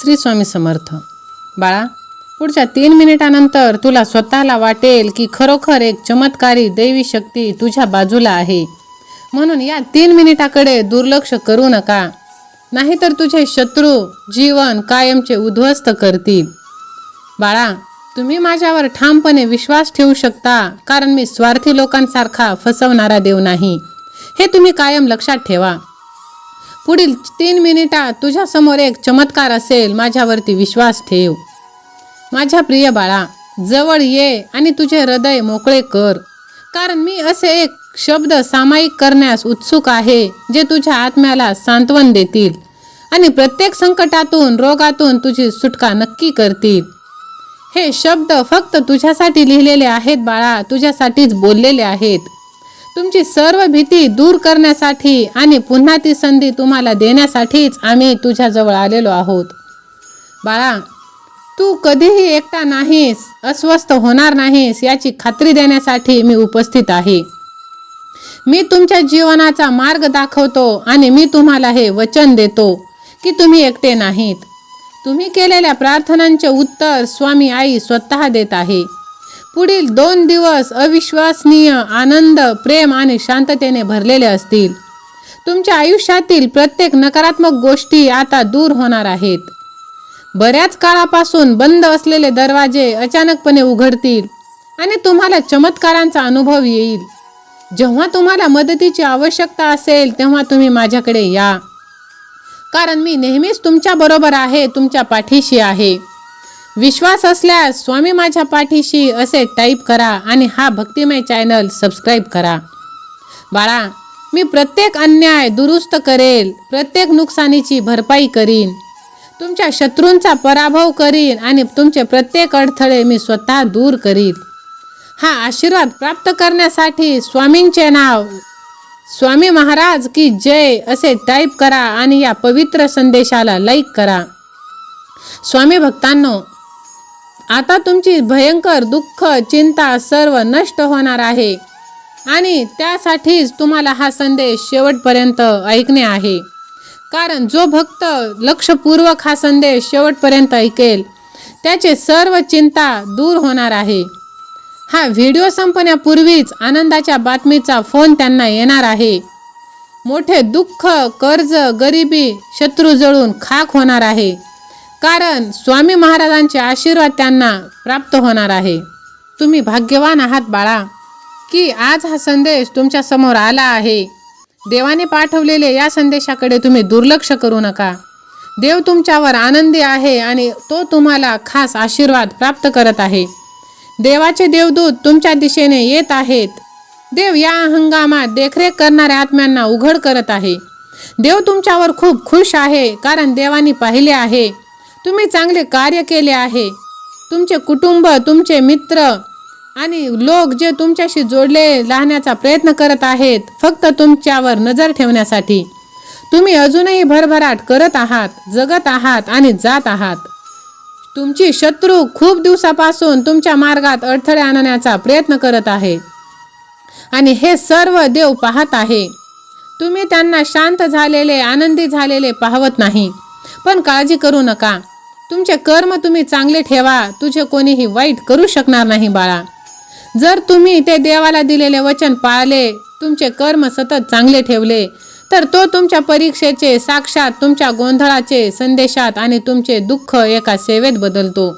श्री स्वामी समर्थ. बाळा पुढच्या तीन मिनिटानंतर तुला स्वतःला वाटेल की खरोखर एक चमत्कारी दैवी शक्ती तुझ्या बाजूला आहे. म्हणून या तीन मिनिटाकडे दुर्लक्ष करू नका. नाहीतर तुझे शत्रू जीवन कायमचे उद्ध्वस्त करतील. बाळा तुम्ही माझ्यावर ठामपणे विश्वास ठेवू शकता कारण मी स्वार्थी लोकांसारखा फसवणारा देव नाही. हे तुम्ही कायम लक्षात ठेवा. पुढील तीन मिनिटात तुझ्यासमोर एक चमत्कार असेल. माझ्यावरती विश्वास ठेव. माझ्या प्रिय बाळा जवळ ये आणि तुझे हृदय मोकळे कर. कारण मी असे एक शब्द सामायिक करण्यास उत्सुक आहे जे तुझ्या आत्म्याला सांत्वन देतील आणि प्रत्येक संकटातून रोगातून तुझी सुटका नक्की करतील. हे शब्द फक्त तुझ्यासाठी लिहिलेले आहेत बाळा तुझ्यासाठीच बोललेले आहेत. तुमची सर्व भीती दूर करण्यासाठी आणि पुन्हा ती संधी तुम्हाला देण्यासाठीच आम्ही तुझ्याजवळ आलेलो आहोत. बाळा तू कधीही एकटा नाहीस अस्वस्थ होणार नाहीस याची खात्री देण्यासाठी मी उपस्थित आहे. मी तुमच्या जीवनाचा मार्ग दाखवतो आणि मी तुम्हाला हे वचन देतो की तुम्ही एकटे नाहीत. तुम्ही केलेल्या प्रार्थनांचे उत्तर स्वामी आई स्वतः देत आहे. पुढील दोन दिवस अविश्वसनीय आनंद प्रेम आणि शांततेने भरलेले असतील. तुमच्या आयुष्यातील प्रत्येक नकारात्मक गोष्टी आता दूर होणार आहेत. बऱ्याच काळापासून बंद असलेले दरवाजे अचानकपणे उघडतील आणि तुम्हाला चमत्कारांचा अनुभव येईल. जेव्हा तुम्हाला मदतीची आवश्यकता असेल तेव्हा तुम्ही माझ्याकडे या. कारण मी नेहमीच तुमच्याबरोबर आहे तुमच्या पाठीशी आहे. विश्वास असल्यास स्वामी माझ्या पाठीशी असे टाईप करा आणि हा भक्तिमय चॅनल सबस्क्राईब करा. बाळा मी प्रत्येक अन्याय दुरुस्त करेल प्रत्येक नुकसानीची भरपाई करीन. तुमच्या शत्रूंचा पराभव करीन आणि तुमचे प्रत्येक अडथळे मी स्वतः दूर करीन. हा आशीर्वाद प्राप्त करण्यासाठी स्वामींचे नाव स्वामी महाराज की जय असे टाईप करा आणि या पवित्र संदेशाला लाईक करा. स्वामी भक्तांनो आता तुमची भयंकर दुःख चिंता सर्व नष्ट होणार आहे. आणि त्यासाठीच तुम्हाला हा संदेश शेवटपर्यंत ऐकणे आहे. कारण जो भक्त लक्षपूर्वक हा संदेश शेवटपर्यंत ऐकेल त्याचे सर्व चिंता दूर होणार आहे. हा व्हिडिओ संपण्यापूर्वीच आनंदाच्या बातमीचा फोन त्यांना येणार आहे. मोठे दुःख कर्ज गरिबी शत्रू जळून खाक होणार आहे. कारण स्वामी महाराजांचे आशीर्वाद त्यांना प्राप्त होणार आहे. तुम्ही भाग्यवान आहात बाळा की आज हा संदेश तुमच्यासमोर आला आहे. देवाने पाठवलेले या संदेशाकडे तुम्ही दुर्लक्ष करू नका. देव तुमच्यावर आनंदी आहे आणि तो तुम्हाला खास आशीर्वाद प्राप्त करत आहे. देवाचे देवदूत तुमच्या दिशेने येत आहेत. देव या हंगामात देखरेख करणाऱ्या आत्म्यांना उघड करत आहे. देव तुमच्यावर खूप खुश आहे कारण देवानी पाहिले आहे. तुम्ही चांगले कार्य केले आहे. तुमचे कुटुंब तुमचे मित्र आणि लोक जे तुमच्याशी जोडले राहण्याचा प्रयत्न करत आहेत फक्त तुमच्यावर नजर ठेवण्यासाठी. तुम्ही अजूनही भरभराट करत आहात जगत आहात आणि जात आहात. तुमची शत्रू खूप दिवसापासून तुमच्या मार्गात अडथळे आणण्याचा प्रयत्न करत आहे. आणि हे सर्व देव पाहत आहे. तुम्ही त्यांना शांत झालेले आनंदी झालेले पाहवत नाही. पण काळजी करू नका. तुमचे कर्म तुम्ही चांगले ठेवा. तुझे कोणीही वाईट करू शकणार नाही बाळा. जर तुम्ही ते देवाला दिलेले वचन पाळले तुमचे कर्म सतत चांगले ठेवले तर तो तुमच्या परीक्षेचे साक्षात तुमच्या गोंधळाचे संदेशात आणि तुमचे दुःख एका सेवेत बदलतो.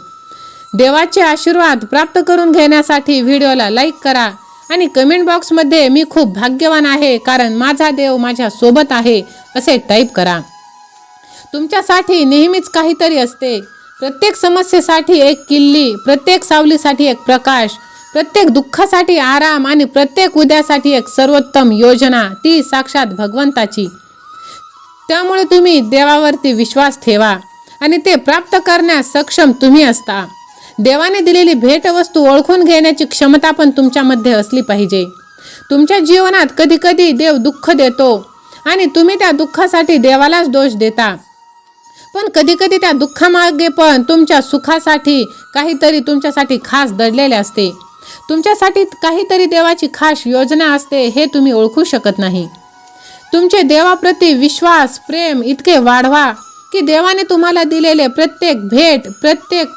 देवाचे आशीर्वाद प्राप्त करून घेण्यासाठी व्हिडिओला लाईक करा आणि कमेंट बॉक्समध्ये मी खूप भाग्यवान आहे कारण माझा देव माझ्या सोबत आहे असे टाईप करा. तुमच्यासाठी नेहमीच काहीतरी असते. प्रत्येक समस्येसाठी एक किल्ली प्रत्येक सावलीसाठी एक प्रकाश प्रत्येक दुःखासाठी आराम आणि प्रत्येक उद्यासाठी एक सर्वोत्तम योजना ती साक्षात भगवंताची. त्यामुळे तुम्ही देवावरती विश्वास ठेवा आणि ते प्राप्त करण्यास सक्षम तुम्ही असता. देवाने दिलेली भेटवस्तू ओळखून घेण्याची क्षमता पण तुमच्यामध्ये असली पाहिजे. तुमच्या जीवनात कधीकधी देव दुःख देतो आणि तुम्ही त्या दुःखासाठी देवालाच दोष देता. पण कधी कधी त्या दुःखामागे पण तुमच्या सुखासाठी काहीतरी तुमच्यासाठी खास दडलेले असते. तुमच्यासाठी काहीतरी देवाची खास योजना असते हे तुम्ही ओळखू शकत नाही. तुमचे देवाप्रती विश्वास प्रेम इतके वाढवा की देवाने तुम्हाला दिलेले प्रत्येक भेट प्रत्येक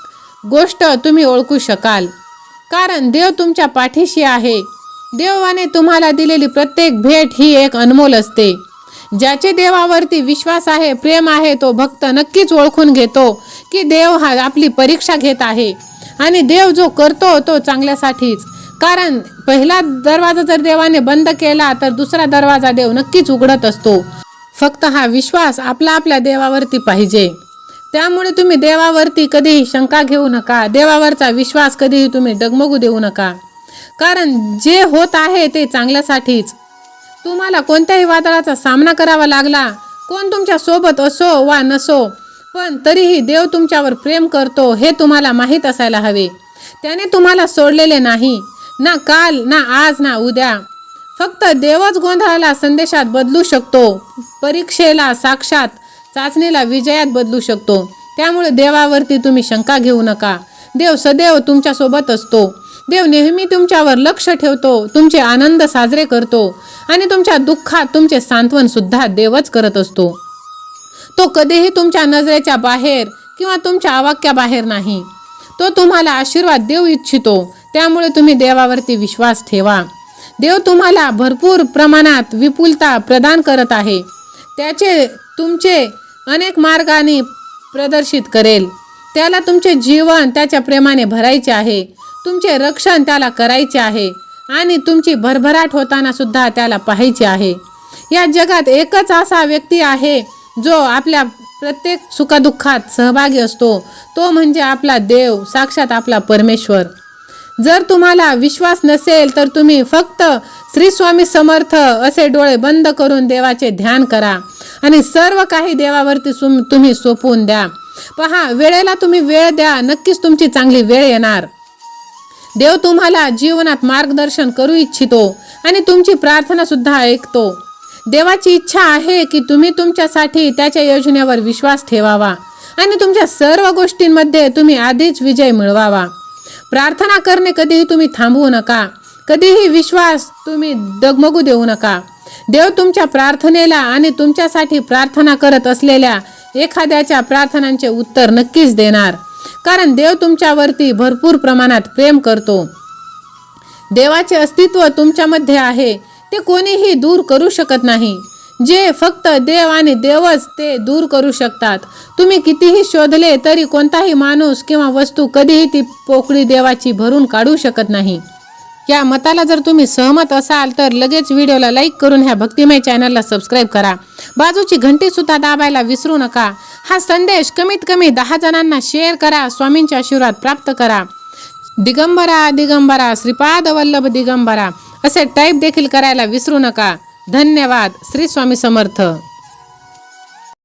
गोष्ट तुम्ही ओळखू शकाल. कारण देव तुमच्या पाठीशी आहे. देवाने तुम्हाला दिलेली प्रत्येक भेट ही एक अनमोल असते. ज्याचे देवावरती विश्वास आहे प्रेम आहे तो भक्त नक्कीच ओळखून घेतो की देव हा आपली परीक्षा घेत आहे. आणि देव जो करतो तो चांगल्यासाठीच. कारण पहिला दरवाजा जर देवाने बंद केला तर दुसरा दरवाजा देव नक्कीच उघडत असतो. फक्त हा विश्वास आपला आपल्या देवावरती पाहिजे. त्यामुळे तुम्ही देवावरती कधीही शंका घेऊ नका. देवावरचा विश्वास कधीही तुम्ही डगमगू देऊ नका. कारण जे होत आहे ते चांगल्यासाठीच. तुम्हाला कोणत्याही वादळाचा सामना करावा लागला कोण तुमच्यासोबत असो वा नसो पण तरीही देव तुमच्यावर प्रेम करतो हे तुम्हाला माहीत असायला हवे. त्याने तुम्हाला सोडलेले नाही ना काल ना आज ना उद्या. फक्त देवच गोंधळाला संदेशात बदलू शकतो परीक्षेला साक्षात चाचणीला विजयात बदलू शकतो. त्यामुळे देवावरती तुम्ही शंका घेऊ नका. देव सदैव तुमच्यासोबत असतो. देव नेहमी तुमच्यावर लक्ष ठेवतो तुमचे आनंद साजरे करतो आणि तुमच्या दुःखात तुमचे सांत्वन सुद्धा देवच करत असतो. तो कधीही तुमच्या नजरेच्या बाहेर किंवा तुमच्या आवाक्याबाहेर नाही. तो तुम्हाला आशीर्वाद देऊ इच्छितो त्यामुळे तुम्ही देवावरती विश्वास ठेवा. देव तुम्हाला भरपूर प्रमाणात विपुलता प्रदान करत आहे. त्याचे तुमचे अनेक मार्गाने प्रदर्शित करेल. त्याला तुमचे जीवन त्याच्या प्रेमाने भरायचे आहे. तुमचे रक्षण त्याला करायचे आहे आणि तुमची भरभराट होताना सुद्धा त्याला पाहायचे आहे. या जगात एकच असा व्यक्ती आहे जो आपल्या प्रत्येक सुखदुःखात सहभागी असतो. तो म्हणजे आपला देव साक्षात आपला परमेश्वर. जर तुम्हाला विश्वास नसेल तर तुम्ही फक्त श्री स्वामी समर्थ असे डोळे बंद करून देवाचे ध्यान करा आणि सर्व काही देवावरती सुम तुम्ही सोपवून द्या. पहा वेळेला तुम्ही वेळ द्या नक्कीच तुमची चांगली वेळ येणार. देव तुम्हाला जीवनात मार्गदर्शन करू इच्छितो आणि तुमची प्रार्थना सुद्धा ऐकतो. देवाची इच्छा आहे की तुम्ही तुमच्यासाठी त्याच्या योजनेवर विश्वास ठेवावा आणि तुमच्या सर्व गोष्टींमध्ये तुम्ही आधीच विजय मिळवावा. प्रार्थना करणे कधीही तुम्ही थांबवू नका. कधीही विश्वास तुम्ही दगमगू देऊ नका. देव तुमच्या प्रार्थनेला आणि तुमच्यासाठी प्रार्थना करत असलेल्या एखाद्याच्या प्रार्थनांचे उत्तर नक्कीच देणार. कारण देव तुमच्यावरती भरपूर प्रमाणात प्रेम करतो. देवाचे अस्तित्व तुमच्यामध्ये आहे ते कोणीही दूर करू शकत नाही. जे फक्त देव आणि देवच ते दूर करू शकतात. तुम्ही कितीही शोधले तरी कोणताही माणूस किंवा वस्तू कधीही ती पोकळी देवाची भरून काढू शकत नाही. या मताला जर तुम्ही सहमत असाल तर लगेच व्हिडिओला लाईक करून ह्या भक्तिमय चॅनलला सबस्क्राईब करा. बाजूची घंटी सुद्धा दाबायला विसरू नका. हा संदेश कमीत कमी दहा जणांना शेअर करा स्वामींचे आशीर्वाद प्राप्त करा. दिगंबरा दिगंबरा श्रीपाद वल्लभ दिगंबरा असे टाईप देखील करायला विसरू नका. धन्यवाद. श्री स्वामी समर्थ.